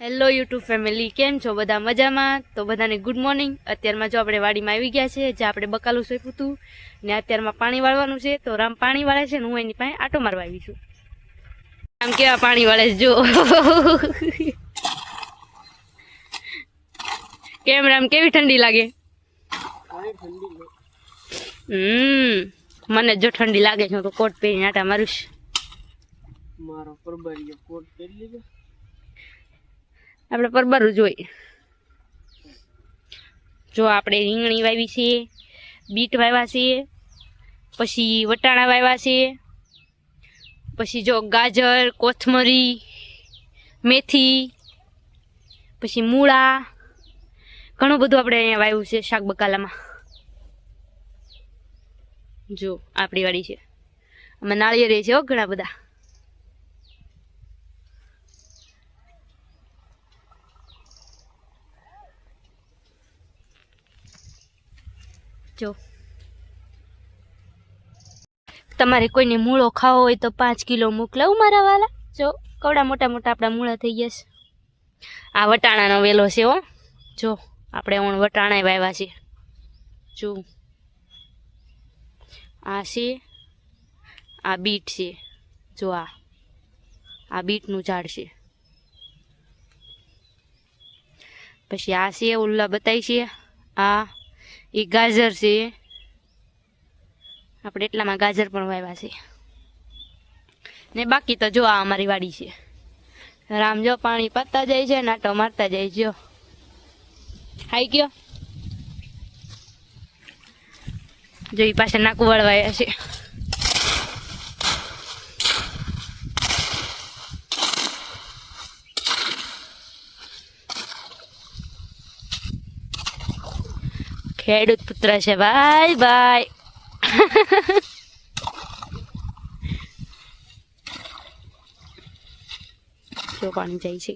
Hello YouTube family કેમ છો? બધા મજામાં? તો બધાને ગુડ મોર્નિંગ અત્યારમાં જો આપણે વાડીમાં આવી ગયા છે જે આપણે બકાલું સોંપ્યું હતું, ને અત્યારમાં પાણી વાળવાનું છે, તો રામ પાણી વાળે છે ને હું એની પાસે આટો મારવા આવી છું. આમ કેવા પાણી વાળે જો. કેમ રામ, કેવી ઠંડી લાગે? હમ, મને જો ઠંડી લાગે છે તો કોટ પહેરીને આટા મારું મારો પરબારીયો કોટ પહેરી લીધો. આપણે પરબરું જોઈ જો આપણે રીંગણી વાવી છે, બીટ વાવ્યા છે, પછી વટાણા વાવ્યા છે, પછી જો ગાજર, કોથમરી, મેથી, પછી મૂળા, ઘણું બધું આપણે અહીંયા વાવ્યું છે શાક બકાલામાં જો આપણી વાડી છે. આમાં નાળિયેર છે હો ઘણા બધા. જો તમારે કોઈને મૂળો ખાવો હોય તો પાંચ કિલો મોકલાવું મારા વાલા. જો, કવડા મોટા મોટા આપણા મૂળા થઈ ગયા છે. આ વટાણાનો વેલો છે હો. જો, આપણે ઓણ વટાણા વાવ્યા છે. જો. આ છે, આ બીટ છે. જો આ. આ બીટનું ઝાડ છે. પછી આ છે, ઉલ્લા બતાવી છે. આ એ ગાજર છે. આપણે એટલામાં ગાજર પણ વાવ્યા છે. ને બાકી તો જો આ અમારી વાડી છે. રામ જો પાણી પાતા જાય છે નાટો મારતા જાય જો. હાઈ ગયો. જો એ પાસે નાકુવાડ વળવાયા છે. ખેડૂત પુત્ર છે ભાઈ ભાઈ જો પાણી જાય છે